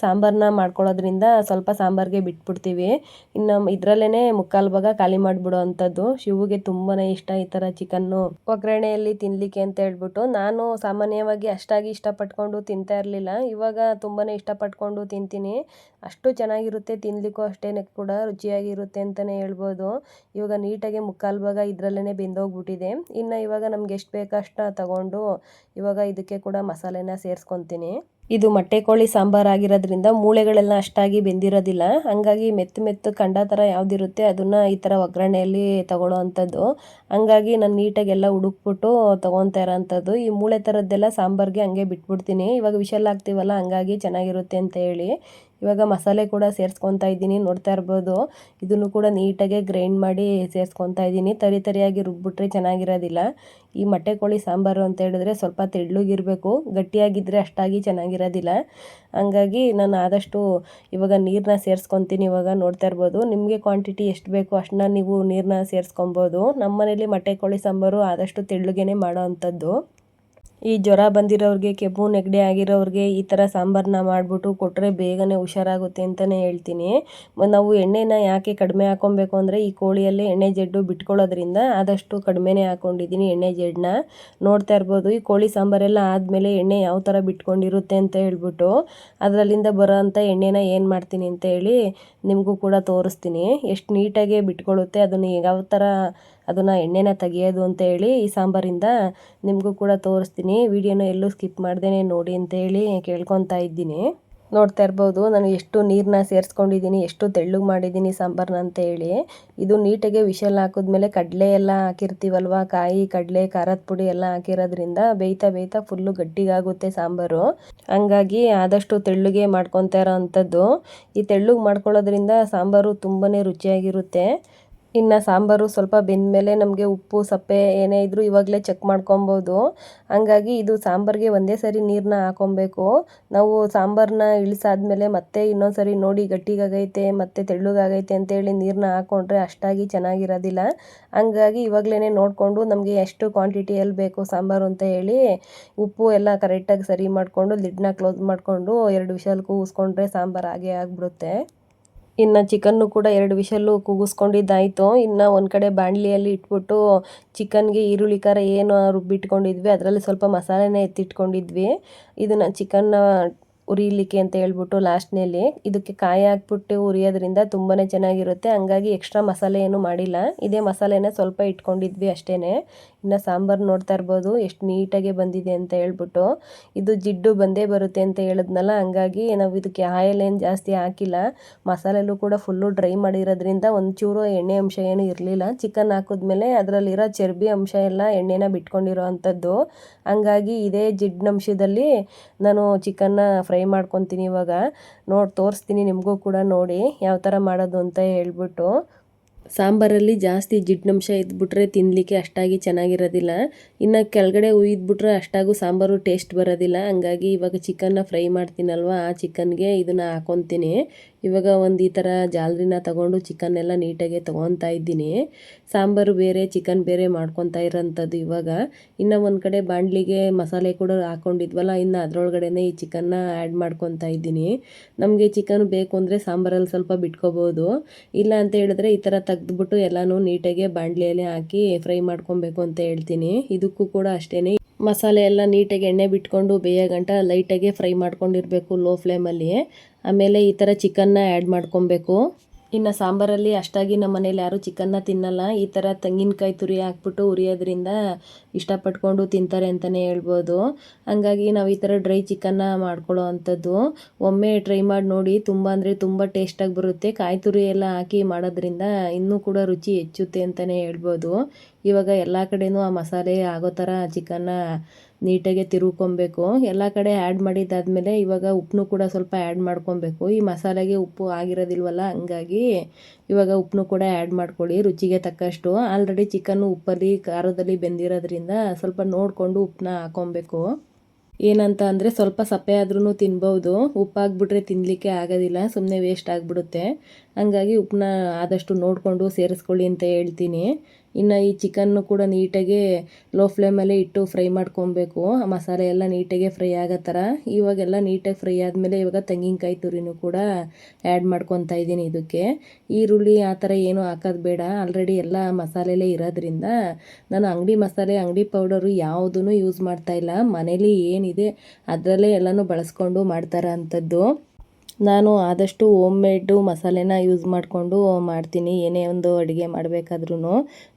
Speaker 1: ಸಾಂಬಾರನ್ನ ಮಾಡ್ಕೊಳ್ಳೋದ್ರಿಂದ ಸ್ವಲ್ಪ ಸಾಂಬಾರಿಗೆ ಬಿಟ್ಬಿಡ್ತೀವಿ. ಇನ್ನು ಇದರಲ್ಲೇ ಮುಕ್ಕಾಲು ಭಾಗ ಖಾಲಿ ಮಾಡಿಬಿಡೋ ಅಂಥದ್ದು. ಶಿವಗೆ ತುಂಬಾ ಇಷ್ಟ ಈ ಥರ ಚಿಕನ್ನು ಒಗ್ಗರಣೆಯಲ್ಲಿ ತಿನ್ನಲಿಕ್ಕೆ ಅಂತ ಹೇಳ್ಬಿಟ್ಟು ನಾನು ಸಾಮಾನ್ಯವಾಗಿ ಅಷ್ಟಾಗಿ ಇಷ್ಟಪಟ್ಕೊಂಡು ತಿಂತಾ ಇರಲಿಲ್ಲ. ಇವಾಗ ತುಂಬಾ ಇಷ್ಟಪಟ್ಕೊಂಡು ತಿಂತೀನಿ. ಅಷ್ಟು ಚೆನ್ನಾಗಿರುತ್ತೆ ತಿನ್ನಲಿಕ್ಕೂ ಅಷ್ಟೇ ಕೂಡ ರುಚಿಯಾಗಿರುತ್ತೆ ಅಂತಲೇ ಹೇಳ್ಬೋದು. ಇವಾಗ ನೀಟಾಗಿ ಮುಕ್ಕಾಲು ಭಾಗ ಇದರಲ್ಲೇ ಬೆಂದೋಗ್ಬಿಟ್ಟಿದೆ. ಇನ್ನು ಇವಾಗ ನಮ್ಗೆ ಎಷ್ಟು ಬೇಕಷ್ಟು ತಗೊಂಡು ಇವಾಗ ಇದಕ್ಕೆ ಕೂಡ ಮಸಾಲೆನ ಸೇರಿಸ್ಕೊತೀನಿ. ಇದು ಮೊಟ್ಟೆ ಕೋಳಿ ಸಾಂಬಾರ್ ಆಗಿರೋದ್ರಿಂದ ಮೂಳೆಗಳೆಲ್ಲ ಅಷ್ಟಾಗಿ ಬೆಂದಿರೋದಿಲ್ಲ. ಹಾಗಾಗಿ ಮೆತ್ತು ಮೆತ್ತು ಕಂಡ ಥರ ಯಾವುದಿರುತ್ತೆ ಅದನ್ನು ಈ ಥರ ಒಗ್ಗರಣೆಯಲ್ಲಿ ತಗೊಳ್ಳೋ ಅಂಥದ್ದು. ಹಂಗಾಗಿ ನಾನು ನೀಟಾಗಿ ಎಲ್ಲ ಹುಡುಕ್ಬಿಟ್ಟು ತೊಗೊತಾ ಇರೋಂಥದ್ದು. ಈ ಮೂಳೆ ಥರದ್ದೆಲ್ಲ ಸಾಂಬಾರಿಗೆ ಹಂಗೆ ಬಿಟ್ಬಿಡ್ತೀನಿ. ಇವಾಗ ವಿಷಲ್ ಹಾಕ್ತೀವಲ್ಲ, ಹಂಗಾಗಿ ಚೆನ್ನಾಗಿರುತ್ತೆ ಅಂತ ಹೇಳಿ. ಇವಾಗ ಮಸಾಲೆ ಕೂಡ ಸೇರಿಸ್ಕೊತಾ ಇದ್ದೀನಿ, ನೋಡ್ತಾ ಇರ್ಬೋದು. ಇದನ್ನು ಕೂಡ ನೀಟಾಗೆ ಗ್ರೈಂಡ್ ಮಾಡಿ ಸೇರಿಸ್ಕೊತಾ ಇದ್ದೀನಿ. ತರಿ ತರಿಯಾಗಿ ರುಬ್ಬಿಟ್ರೆ ಚೆನ್ನಾಗಿರೋದಿಲ್ಲ. ಈ ಮೊಟ್ಟೆ ಕೋಳಿ ಸಾಂಬಾರು ಅಂತ ಹೇಳಿದ್ರೆ ಸ್ವಲ್ಪ ತೆಳ್ಳಗಿರಬೇಕು. ಗಟ್ಟಿಯಾಗಿದ್ದರೆ ಅಷ್ಟಾಗಿ ಚೆನ್ನಾಗಿರೋದಿಲ್ಲ. ಹಂಗಾಗಿ ನಾನು ಆದಷ್ಟು ಇವಾಗ ನೀರನ್ನ ಸೇರಿಸ್ಕೊತೀನಿ ಇವಾಗ ನೋಡ್ತಾ ಇರ್ಬೋದು. ನಿಮಗೆ ಕ್ವಾಂಟಿಟಿ ಎಷ್ಟು ಬೇಕು ಅಷ್ಟನ್ನ ನೀವು ನೀರನ್ನ ಸೇರಿಸ್ಕೊಬೋದು ನಮ್ಮ ಮನೇಲಿ ಮೊಟ್ಟೆ ಕೋಳಿ ಸಾಂಬಾರು ಆದಷ್ಟು ತೆಳ್ಳಗೇನೆ ಮಾಡೋ ಅಂಥದ್ದು. ಈ ಜ್ವರ ಬಂದಿರೋರಿಗೆ, ಕೆಮ್ಮು, ನೆಗಡಿ ಆಗಿರೋರಿಗೆ ಈ ಥರ ಸಾಂಬಾರನ್ನ ಮಾಡಿಬಿಟ್ಟು ಕೊಟ್ಟರೆ ಬೇಗನೆ ಹುಷಾರಾಗುತ್ತೆ ಅಂತಲೇ ಹೇಳ್ತೀನಿ. ನಾವು ಎಣ್ಣೆನ ಯಾಕೆ ಕಡಿಮೆ ಹಾಕ್ಕೊಬೇಕು ಅಂದರೆ, ಈ ಕೋಳಿಯಲ್ಲೇ ಎಣ್ಣೆ ಜಡ್ಡು ಬಿಟ್ಕೊಳ್ಳೋದ್ರಿಂದ ಆದಷ್ಟು ಕಡಿಮೆನೆ ಹಾಕ್ಕೊಂಡಿದ್ದೀನಿ ಎಣ್ಣೆ ಜಡ್ಡನ್ನ. ನೋಡ್ತಾ ಇರ್ಬೋದು, ಈ ಕೋಳಿ ಸಾಂಬಾರೆಲ್ಲ ಆದಮೇಲೆ ಎಣ್ಣೆ ಯಾವ ಥರ ಬಿಟ್ಕೊಂಡಿರುತ್ತೆ ಅಂತ ಹೇಳ್ಬಿಟ್ಟು, ಅದರಲ್ಲಿಂದ ಬರೋ ಅಂಥ ಎಣ್ಣೆನ ಏನು ಮಾಡ್ತೀನಿ ಅಂತ ಹೇಳಿ ನಿಮಗೂ ಕೂಡ ತೋರಿಸ್ತೀನಿ. ಎಷ್ಟು ನೀಟಾಗಿ ಬಿಟ್ಕೊಳ್ಳುತ್ತೆ, ಅದನ್ನು ಯಾವ ಥರ ಅದನ್ನು ಎಣ್ಣೆನ ತೆಗೆಯೋದು ಅಂತ ಹೇಳಿ ಈ ಸಾಂಬಾರಿಂದ ನಿಮಗೂ ಕೂಡ ತೋರಿಸ್ತೀನಿ. ವಿಡಿಯೋನ ಎಲ್ಲೂ ಸ್ಕಿಪ್ ಮಾಡ್ದೇ ನೋಡಿ ಅಂತೇಳಿ ಕೇಳ್ಕೊತಾ ಇದ್ದೀನಿ. ನೋಡ್ತಾ ಇರ್ಬೋದು, ನಾನು ಎಷ್ಟು ನೀರನ್ನ ಸೇರಿಸ್ಕೊಂಡಿದ್ದೀನಿ, ಎಷ್ಟು ತೆಳ್ಳಗೆ ಮಾಡಿದ್ದೀನಿ ಸಾಂಬಾರನ್ನ ಅಂತ ಹೇಳಿ. ಇದು ನೀಟಾಗಿ ವಿಷಲ್ ಹಾಕಿದ್ಮೇಲೆ ಕಡಲೆ ಎಲ್ಲ ಹಾಕಿರ್ತೀವಲ್ವ, ಕಾಯಿ, ಕಡಲೆ, ಖಾರದ ಪುಡಿ ಎಲ್ಲ ಹಾಕಿರೋದ್ರಿಂದ ಬೇಯ್ತಾ ಬೇಯ್ತಾ ಫುಲ್ಲು ಗಟ್ಟಿಗಾಗುತ್ತೆ ಸಾಂಬಾರು. ಹಂಗಾಗಿ ಆದಷ್ಟು ತೆಳ್ಳಗೆ ಮಾಡ್ಕೊತಾ ಇರೋ ಅಂಥದ್ದು. ಈ ತೆಳ್ಳಗೆ ಮಾಡ್ಕೊಳ್ಳೋದ್ರಿಂದ ಸಾಂಬಾರು ತುಂಬಾ ರುಚಿಯಾಗಿರುತ್ತೆ. ಇನ್ನು ಸಾಂಬಾರು ಸ್ವಲ್ಪ ಬೆಂದಮೇಲೆ ನಮಗೆ ಉಪ್ಪು, ಸಪ್ಪೆ ಏನೇ ಇದ್ದರೂ ಇವಾಗಲೇ ಚೆಕ್ ಮಾಡ್ಕೊಬೋದು. ಹಂಗಾಗಿ ಇದು ಸಾಂಬಾರಿಗೆ ಒಂದೇ ಸರಿ ನೀರನ್ನ ಹಾಕೊಬೇಕು. ನಾವು ಸಾಂಬಾರನ್ನ ಇಳಿಸಾದ್ಮೇಲೆ ಮತ್ತೆ ಇನ್ನೊಂದು ಸರಿ ನೋಡಿ ಗಟ್ಟಿಗಾಗೈತೆ, ಮತ್ತು ತೆಳ್ಳಗಾಗೈತೆ ಅಂತೇಳಿ ನೀರನ್ನ ಹಾಕ್ಕೊಂಡ್ರೆ ಅಷ್ಟಾಗಿ ಚೆನ್ನಾಗಿರೋದಿಲ್ಲ. ಹಂಗಾಗಿ ಇವಾಗಲೇ ನೋಡಿಕೊಂಡು ನಮಗೆ ಎಷ್ಟು ಕ್ವಾಂಟಿಟಿಯಲ್ಲಿ ಬೇಕು ಸಾಂಬಾರು ಅಂತ ಹೇಳಿ ಉಪ್ಪು ಎಲ್ಲ ಕರೆಕ್ಟಾಗಿ ಸರಿ ಮಾಡಿಕೊಂಡು ಲಿಡ್ನ ಕ್ಲೋಸ್ ಮಾಡಿಕೊಂಡು ಎರಡು ವಿಷಲ್ ಕೂಸ್ಕೊಂಡ್ರೆ ಸಾಂಬಾರು ಹಾಗೆ ಆಗಿಬಿಡುತ್ತೆ. ಇನ್ನು ಚಿಕನ್ನು ಕೂಡ ಎರಡು ವಿಷಲ್ಲು ಕೂಗಿಸ್ಕೊಂಡಿದ್ದಾಯಿತು ಇನ್ನು ಒಂದು ಕಡೆ ಬಾಣಲಿಯಲ್ಲಿ ಇಟ್ಬಿಟ್ಟು ಚಿಕನ್ಗೆ ಈರುಳ್ಳಿ ಖಾರ ಏನು ರುಬ್ಬಿಟ್ಕೊಂಡಿದ್ವಿ, ಅದರಲ್ಲಿ ಸ್ವಲ್ಪ ಮಸಾಲೆನ ಎತ್ತಿಟ್ಕೊಂಡಿದ್ವಿ. ಇದನ್ನು ಚಿಕನ್ನ ಉರಿಲಿಕ್ಕೆ ಅಂತ ಹೇಳ್ಬಿಟ್ಟು ಲಾಸ್ಟ್ನಲ್ಲಿ ಇದಕ್ಕೆ ಕಾಯಿ ಹಾಕ್ಬಿಟ್ಟು ಉರಿಯೋದ್ರಿಂದ ತುಂಬಾ ಚೆನ್ನಾಗಿರುತ್ತೆ. ಹಂಗಾಗಿ ಎಕ್ಸ್ಟ್ರಾ ಮಸಾಲೆ ಏನು ಮಾಡಿಲ್ಲ. ಇದೇ ಮಸಾಲೆನ ಸ್ವಲ್ಪ ಇಟ್ಕೊಂಡಿದ್ವಿ ಅಷ್ಟೇ ಇನ್ನು ಸಾಂಬಾರು ನೋಡ್ತಾ ಇರ್ಬೋದು, ಎಷ್ಟು ನೀಟಾಗಿ ಬಂದಿದೆ ಅಂತ ಹೇಳ್ಬಿಟ್ಟು. ಇದು ಜಿಡ್ಡು ಬಂದೇ ಬರುತ್ತೆ ಅಂತ ಹೇಳಿದ್ನಲ್ಲ, ಹಂಗಾಗಿ ನಾವು ಇದಕ್ಕೆ ಆಯಿಲ್ ಏನು ಜಾಸ್ತಿ ಹಾಕಿಲ್ಲ. ಮಸಾಲೆಲ್ಲೂ ಕೂಡ ಫುಲ್ಲು ಡ್ರೈ ಮಾಡಿರೋದ್ರಿಂದ ಒಂಚೂರು ಎಣ್ಣೆ ಅಂಶ ಏನು ಇರಲಿಲ್ಲ. ಚಿಕನ್ ಹಾಕಿದ್ಮೇಲೆ ಅದರಲ್ಲಿರೋ ಚರ್ಬಿ ಅಂಶ ಎಲ್ಲ ಎಣ್ಣೆನ ಬಿಟ್ಕೊಂಡಿರೋ ಅಂಥದ್ದು. ಹಂಗಾಗಿ ಇದೇ ಜಿಡ್ನಂಶದಲ್ಲಿ ನಾನು ಚಿಕನ್ನ ಫ್ರೈ ಮಾಡ್ಕೊತೀನಿ ಇವಾಗ. ನೋಡಿ, ತೋರಿಸ್ತೀನಿ ನಿಮಗೂ ಕೂಡ ನೋಡಿ ಯಾವ ಥರ ಮಾಡೋದು ಅಂತ ಹೇಳ್ಬಿಟ್ಟು. ಸಾಂಬಾರಲ್ಲಿ ಜಾಸ್ತಿ ಜಿಡ್ನಂಶ ಇದ್ಬಿಟ್ರೆ ತಿನ್ನಲಿಕ್ಕೆ ಅಷ್ಟಾಗಿ ಚೆನ್ನಾಗಿರೋದಿಲ್ಲ. ಇನ್ನು ಕೆಳಗಡೆ ಉಯ್ದುಬಿಟ್ರೆ ಅಷ್ಟಾಗೂ ಸಾಂಬಾರು ಟೇಸ್ಟ್ ಬರೋದಿಲ್ಲ. ಹಂಗಾಗಿ ಇವಾಗ ಚಿಕನ್ನ ಫ್ರೈ ಮಾಡ್ತೀನಲ್ವ, ಆ ಚಿಕನ್ಗೆ ಇದನ್ನು ಹಾಕೊತೀನಿ. ಇವಾಗ ಒಂದು ಈ ಥರ ಜಾಲರಿನ ತಗೊಂಡು ಚಿಕನ್ನೆಲ್ಲ ನೀಟಾಗಿ ತೊಗೊತಾ ಇದ್ದೀನಿ. ಸಾಂಬಾರು ಬೇರೆ ಚಿಕನ್ ಬೇರೆ ಮಾಡ್ಕೊತಾ ಇರೋಂಥದ್ದು ಇವಾಗ. ಇನ್ನು ಒಂದು ಕಡೆ ಬಾಣಲಿಗೆ ಮಸಾಲೆ ಕೂಡ ಹಾಕ್ಕೊಂಡಿದ್ವಲ್ಲ ಇನ್ನು ಅದರೊಳಗಡೆನೆ ಈ ಚಿಕನ್ನ ಆ್ಯಡ್ ಮಾಡ್ಕೊತಾ ಇದ್ದೀನಿ. ನಮಗೆ ಚಿಕನ್ ಬೇಕು ಅಂದರೆ ಸಾಂಬಾರಲ್ಲಿ ಸ್ವಲ್ಪ ಬಿಟ್ಕೋಬೋದು. ಇಲ್ಲ ಅಂತ ಹೇಳಿದ್ರೆ ಈ ಥರ ತೆಗೆದುಬಿಟ್ಟು ಎಲ್ಲನೂ ನೀಟಾಗಿ ಬಾಂಡ್ಲಿಯಲ್ಲಿ ಹಾಕಿ ಫ್ರೈ ಮಾಡ್ಕೊಬೇಕು ಅಂತ ಹೇಳ್ತೀನಿ. ಇದಕ್ಕೂ ಕೂಡ ಅಷ್ಟೇ ಮಸಾಲೆ ಎಲ್ಲ ನೀಟಾಗಿ ಎಣ್ಣೆ ಬಿಟ್ಕೊಂಡು ಬೇಯಗಂಟ ಲೈಟಾಗಿ ಫ್ರೈ ಮಾಡ್ಕೊಂಡಿರಬೇಕು ಲೋ ಫ್ಲೇಮಲ್ಲಿ ಆಮೇಲೆ ಈ ಥರ ಚಿಕನ್ನ ಆ್ಯಡ್ ಮಾಡ್ಕೊಬೇಕು. ಇನ್ನು ಸಾಂಬಾರಲ್ಲಿ ಅಷ್ಟಾಗಿ ನಮ್ಮ ಮನೇಲಿ ಯಾರೂ ಚಿಕನ್ನ ತಿನ್ನಲ್ಲ. ಈ ಥರ ತೆಂಗಿನಕಾಯಿ ತುರಿ ಹಾಕ್ಬಿಟ್ಟು ಉರಿಯೋದ್ರಿಂದ ಇಷ್ಟಪಟ್ಕೊಂಡು ತಿಂತಾರೆ ಅಂತಲೇ ಹೇಳ್ಬೋದು. ಹಂಗಾಗಿ ನಾವು ಈ ಥರ ಡ್ರೈ ಚಿಕನ್ನ ಮಾಡ್ಕೊಳ್ಳೋ ಅಂಥದ್ದು. ಒಮ್ಮೆ ಟ್ರೈ ಮಾಡಿ ನೋಡಿ, ತುಂಬ ಅಂದರೆ ತುಂಬ ಟೇಸ್ಟಾಗಿ ಬರುತ್ತೆ. ಕಾಯಿ ತುರಿ ಎಲ್ಲ ಹಾಕಿ ಮಾಡೋದ್ರಿಂದ ಇನ್ನೂ ಕೂಡ ರುಚಿ ಹೆಚ್ಚುತ್ತೆ ಅಂತಲೇ ಹೇಳ್ಬೋದು. ಇವಾಗ ಎಲ್ಲ ಕಡೆಯೂ ಆ ಮಸಾಲೆ ಆಗೋ ಥರ ಚಿಕನ್ನ ನೀಟಾಗಿ ತಿರುವ್ಕೊಬೇಕು ಎಲ್ಲ ಕಡೆ ಆ್ಯಡ್ ಮಾಡಿದ್ದಾದಮೇಲೆ ಇವಾಗ ಉಪ್ಪನ್ನು ಕೂಡ ಸ್ವಲ್ಪ ಆ್ಯಡ್ ಮಾಡ್ಕೊಬೇಕು. ಈ ಮಸಾಲೆಗೆ ಉಪ್ಪು ಆಗಿರೋದಿಲ್ವಲ್ಲ, ಹಂಗಾಗಿ ಇವಾಗ ಉಪ್ಪನ್ನು ಕೂಡ ಆ್ಯಡ್ ಮಾಡ್ಕೊಳ್ಳಿ ರುಚಿಗೆ ತಕ್ಕಷ್ಟು. ಆಲ್ರೆಡಿ ಚಿಕನ್ನು ಉಪ್ಪಲ್ಲಿ, ಖಾರದಲ್ಲಿ ಬೆಂದಿರೋದ್ರಿಂದ ಸ್ವಲ್ಪ ನೋಡಿಕೊಂಡು ಉಪ್ಪನ್ನ ಹಾಕೊಬೇಕು. ಏನಂತ ಅಂದರೆ ಸ್ವಲ್ಪ ಸಪ್ಪೆ ಆದ್ರೂ ತಿನ್ಬೋದು. ಉಪ್ಪಾಗ್ಬಿಟ್ರೆ ತಿನ್ನಲಿಕ್ಕೆ ಆಗೋದಿಲ್ಲ ಸುಮ್ಮನೆ ವೇಸ್ಟ್ ಆಗಿಬಿಡುತ್ತೆ. ಹಂಗಾಗಿ ಉಪ್ಪನ್ನ ಆದಷ್ಟು ನೋಡಿಕೊಂಡು ಸೇರಿಸ್ಕೊಳ್ಳಿ ಅಂತ ಹೇಳ್ತೀನಿ. ಇನ್ನು ಈ ಚಿಕನ್ನು ಕೂಡ ನೀಟಾಗಿ ಲೋ ಫ್ಲೇಮಲ್ಲೇ ಇಟ್ಟು ಫ್ರೈ ಮಾಡ್ಕೊಬೇಕು. ಮಸಾಲೆ ಎಲ್ಲ ನೀಟಾಗೆ ಫ್ರೈ ಆಗೋ ಥರ. ಇವಾಗೆಲ್ಲ ನೀಟಾಗಿ ಫ್ರೈ ಆದಮೇಲೆ ಇವಾಗ ತೆಂಗಿನಕಾಯಿ ತುರಿನೂ ಕೂಡ ಆ್ಯಡ್ ಮಾಡ್ಕೊತಾ ಇದ್ದೀನಿ ಇದಕ್ಕೆ. ಈರುಳ್ಳಿ ಆ ಥರ ಏನು ಹಾಕೋದು ಬೇಡ. ಆಲ್ರೆಡಿ ಎಲ್ಲ ಮಸಾಲೆಲೇ ಇರೋದ್ರಿಂದ ನಾನು ಅಂಗಡಿ ಮಸಾಲೆ, ಅಂಗಡಿ ಪೌಡರು ಯಾವುದೂ ಯೂಸ್ ಮಾಡ್ತಾಯಿಲ್ಲ ಮನೇಲಿ ಏನಿದೆ ಅದರಲ್ಲೇ ಎಲ್ಲನೂ ಬಳಸ್ಕೊಂಡು ಮಾಡ್ತಾರ ಅಂಥದ್ದು. ನಾನು ಆದಷ್ಟು ಓಮ್ ಮೇಡು ಮಸಾಲೆನ ಯೂಸ್ ಮಾಡಿಕೊಂಡು ಮಾಡ್ತೀನಿ. ಏನೇ ಒಂದು ಅಡುಗೆ ಮಾಡಬೇಕಾದ್ರೂ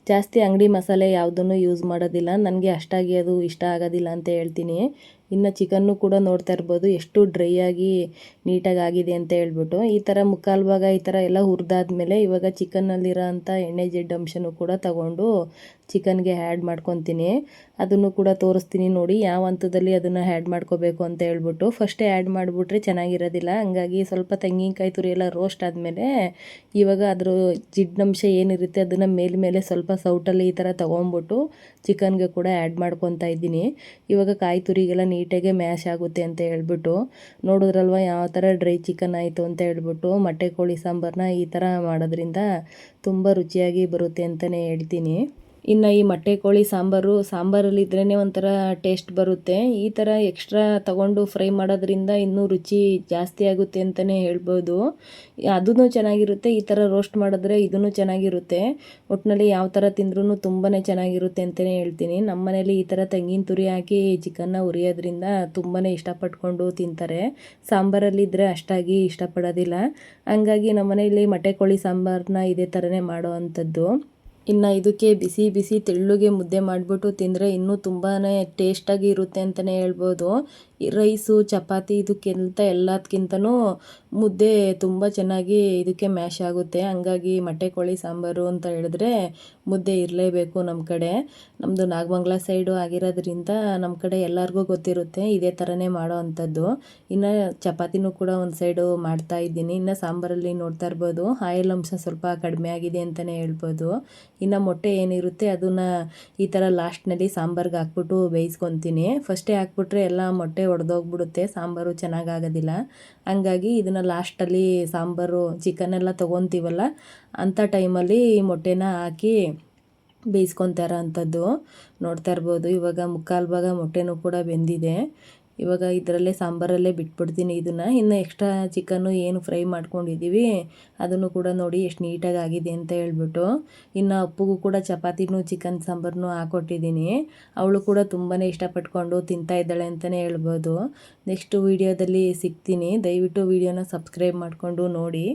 Speaker 1: ಜಾಸ್ತಿ ಅಂಗಡಿ ಮಸಾಲೆ ಯಾವುದನ್ನು ಯೂಸ್ ಮಾಡೋದಿಲ್ಲ. ನನಗೆ ಅಷ್ಟಾಗಿ ಅದು ಇಷ್ಟ ಆಗೋದಿಲ್ಲ ಅಂತ ಹೇಳ್ತೀನಿ. ಇನ್ನು ಚಿಕನ್ನು ಕೂಡ ನೋಡ್ತಾ ಇರ್ಬೋದು. ಎಷ್ಟು ಡ್ರೈ ಆಗಿ ನೀಟಾಗಿ ಆಗಿದೆ ಅಂತ ಹೇಳ್ಬಿಟ್ಟು. ಈ ಥರ ಮುಕ್ಕಾಲು ಭಾಗ ಈ ಥರ ಎಲ್ಲ ಹುರಿದಾದ್ಮೇಲೆ ಇವಾಗ ಚಿಕನ್ನಲ್ಲಿರೋ ಅಂಥ ಎಣ್ಣೆ ಜಡ್ಡು ಅಂಶನೂ ಕೂಡ ತಗೊಂಡು ಚಿಕನ್ಗೆ ಆ್ಯಡ್ ಮಾಡ್ಕೊತೀನಿ. ಅದನ್ನು ಕೂಡ ತೋರಿಸ್ತೀನಿ ನೋಡಿ, ಯಾವ ಹಂತದಲ್ಲಿ ಅದನ್ನು ಆ್ಯಡ್ ಮಾಡ್ಕೋಬೇಕು ಅಂತ ಹೇಳ್ಬಿಟ್ಟು. ಫಸ್ಟೇ ಆ್ಯಡ್ ಮಾಡಿಬಿಟ್ರೆ ಚೆನ್ನಾಗಿರೋದಿಲ್ಲ. ಹಂಗಾಗಿ ಸ್ವಲ್ಪ ತೆಂಗಿನಕಾಯಿ ತುರಿ ಎಲ್ಲ ರೋಸ್ಟ್ ಆದಮೇಲೆ ಇವಾಗ ಅದರ ಜಿಡ್ಡಂಶ ಏನಿರುತ್ತೆ ಅದನ್ನು ಮೇಲ್ಮೇಲೆ ಸ್ವಲ್ಪ ಸೌಟಲ್ಲಿ ಈ ಥರ ತೊಗೊಂಬಿಟ್ಟು ಚಿಕನ್ಗೆ ಕೂಡ ಆ್ಯಡ್ ಮಾಡ್ಕೊತಾ ಇದ್ದೀನಿ. ಇವಾಗ ಕಾಯಿ ತುರಿಗೆಲ್ಲ ನೀಟಾಗೆ ಮ್ಯಾಶ್ ಆಗುತ್ತೆ ಅಂತ ಹೇಳ್ಬಿಟ್ಟು. ನೋಡಿದ್ರಲ್ವ ಯಾವ ಥರ ಡ್ರೈ ಚಿಕನ್ ಆಯಿತು ಅಂತ ಹೇಳ್ಬಿಟ್ಟು. ಮೊಟ್ಟೆ ಕೋಳಿ ಸಾಂಬಾರನ್ನ ಈ ಥರ ಮಾಡೋದ್ರಿಂದ ತುಂಬ ರುಚಿಯಾಗಿ ಬರುತ್ತೆ ಅಂತಲೇ ಹೇಳ್ತೀನಿ. ಇನ್ನು ಈ ಮೊಟ್ಟೆ ಕೋಳಿ ಸಾಂಬಾರು, ಸಾಂಬಾರಲ್ಲಿ ಇದ್ರೇ ಒಂಥರ ಟೇಸ್ಟ್ ಬರುತ್ತೆ. ಈ ಥರ ಎಕ್ಸ್ಟ್ರಾ ತಗೊಂಡು ಫ್ರೈ ಮಾಡೋದ್ರಿಂದ ಇನ್ನೂ ರುಚಿ ಜಾಸ್ತಿ ಆಗುತ್ತೆ ಅಂತಲೇ ಹೇಳ್ಬೋದು. ಅದೂ ಚೆನ್ನಾಗಿರುತ್ತೆ, ಈ ಥರ ರೋಸ್ಟ್ ಮಾಡಿದ್ರೆ ಇದೂ ಚೆನ್ನಾಗಿರುತ್ತೆ. ಒಟ್ಟಿನಲ್ಲಿ ಯಾವ ಥರ ತಿಂದ್ರೂ ತುಂಬಾ ಚೆನ್ನಾಗಿರುತ್ತೆ ಅಂತಲೇ ಹೇಳ್ತೀನಿ. ನಮ್ಮ ಮನೇಲಿ ಈ ಥರ ತೆಂಗಿನ ತುರಿ ಹಾಕಿ ಚಿಕನ್ನ ಉರಿಯೋದ್ರಿಂದ ತುಂಬಾ ಇಷ್ಟಪಟ್ಕೊಂಡು ತಿಂತಾರೆ. ಸಾಂಬಾರಲ್ಲಿ ಇದ್ದರೆ ಅಷ್ಟಾಗಿ ಇಷ್ಟಪಡೋದಿಲ್ಲ. ಹಂಗಾಗಿ ನಮ್ಮ ಮನೆಯಲ್ಲಿ ಮೊಟ್ಟೆ ಕೋಳಿ ಸಾಂಬಾರನ್ನ ಇದೇ ಥರನೇ ಮಾಡೋ ಅಂಥದ್ದು. ಇನ್ನು ಇದಕ್ಕೆ ಬಿಸಿ ಬಿಸಿ ತೆಳ್ಳುಗೆ ಮುದ್ದೆ ಮಾಡಿಬಿಟ್ಟು ತಿಂದರೆ ಇನ್ನೂ ತುಂಬಾ ಟೇಸ್ಟಾಗಿ ಇರುತ್ತೆ ಅಂತಲೇ ಹೇಳ್ಬೋದು. ರೈಸು, ಚಪಾತಿ ಇದಕ್ಕಿಂತ ಎಲ್ಲದಕ್ಕಿಂತನೂ ಮುದ್ದೆ ತುಂಬ ಚೆನ್ನಾಗಿ ಇದಕ್ಕೆ ಮ್ಯಾಶ್ ಆಗುತ್ತೆ. ಹಂಗಾಗಿ ಮೊಟ್ಟೆ ಕೋಳಿ ಸಾಂಬಾರು ಅಂತ ಹೇಳಿದ್ರೆ ಮುದ್ದೆ ಇರಲೇಬೇಕು ನಮ್ಮ ಕಡೆ. ನಮ್ಮದು ನಾಗಮಂಗ್ಲ ಸೈಡು ಆಗಿರೋದ್ರಿಂದ ನಮ್ಮ ಕಡೆ ಎಲ್ಲರಿಗೂ ಗೊತ್ತಿರುತ್ತೆ ಇದೇ ಥರನೇ ಮಾಡೋ ಅಂಥದ್ದು. ಇನ್ನು ಚಪಾತಿನೂ ಕೂಡ ಒಂದು ಸೈಡು ಮಾಡ್ತಾ ಇದ್ದೀನಿ. ಇನ್ನು ಸಾಂಬಾರಲ್ಲಿ ನೋಡ್ತಾ ಇರ್ಬೋದು. ಆಯಿಲ್ ಅಂಶ ಸ್ವಲ್ಪ ಕಡಿಮೆ ಆಗಿದೆ ಅಂತಲೇ ಹೇಳ್ಬೋದು. ಇನ್ನು ಮೊಟ್ಟೆ ಏನಿರುತ್ತೆ ಅದನ್ನು ಈ ಥರ ಲಾಸ್ಟ್ನಲ್ಲಿ ಸಾಂಬಾರ್ಗೆ ಹಾಕ್ಬಿಟ್ಟು ಬೇಯಿಸ್ಕೊತೀನಿ. ಫಸ್ಟೇ ಹಾಕ್ಬಿಟ್ರೆ ಎಲ್ಲ ಮೊಟ್ಟೆ ಒಡೆದೋಗ್ಬಿಡುತ್ತೆ, ಸಾಂಬಾರು ಚೆನ್ನಾಗಾಗೋದಿಲ್ಲ. ಹಂಗಾಗಿ ಇದನ್ನು ಲಾಸ್ಟಲ್ಲಿ ಸಾಂಬಾರು ಚಿಕನ್ನೆಲ್ಲ ತೊಗೊತೀವಲ್ಲ, ಅಂಥ ಟೈಮಲ್ಲಿ ಈ ಮೊಟ್ಟೆನ ಹಾಕಿ ಬೇಯಿಸ್ಕೊತಾರ ಅಂಥದ್ದು. ನೋಡ್ತಾ ಇರ್ಬೋದು, ಇವಾಗ ಮುಕ್ಕಾಲು ಭಾಗ ಮೊಟ್ಟೆನೂ ಕೂಡ ಬೆಂದಿದೆ. ಇವಾಗ ಇದರಲ್ಲೇ ಸಾಂಬಾರಲ್ಲೇ ಬಿಟ್ಬಿಡ್ತೀನಿ ಇದನ್ನು. ಇನ್ನು ಎಕ್ಸ್ಟ್ರಾ ಚಿಕನ್ನು ಏನು ಫ್ರೈ ಮಾಡ್ಕೊಂಡಿದ್ದೀವಿ ಅದನ್ನು ಕೂಡ ನೋಡಿ ಎಷ್ಟು ನೀಟಾಗಿ ಆಗಿದೆ ಅಂತ ಹೇಳ್ಬಿಟ್ಟು. ಇನ್ನು ಅಪ್ಪುಗೂ ಕೂಡ ಚಪಾತಿನೂ ಚಿಕನ್ ಸಾಂಬಾರನ್ನೂ ಹಾಕ್ಕೊಟ್ಟಿದ್ದೀನಿ ಅವಳು ಕೂಡ ತುಂಬಾ ಇಷ್ಟಪಟ್ಕೊಂಡು ತಿಂತಾ ಇದ್ದಾಳೆ ಅಂತಲೇ ಹೇಳ್ಬೋದು. ನೆಕ್ಸ್ಟ್ ವೀಡಿಯೋದಲ್ಲಿ ಸಿಗ್ತೀನಿ. ದಯವಿಟ್ಟು ವೀಡಿಯೋನ ಸಬ್ಸ್ಕ್ರೈಬ್ ಮಾಡಿಕೊಂಡು ನೋಡಿ.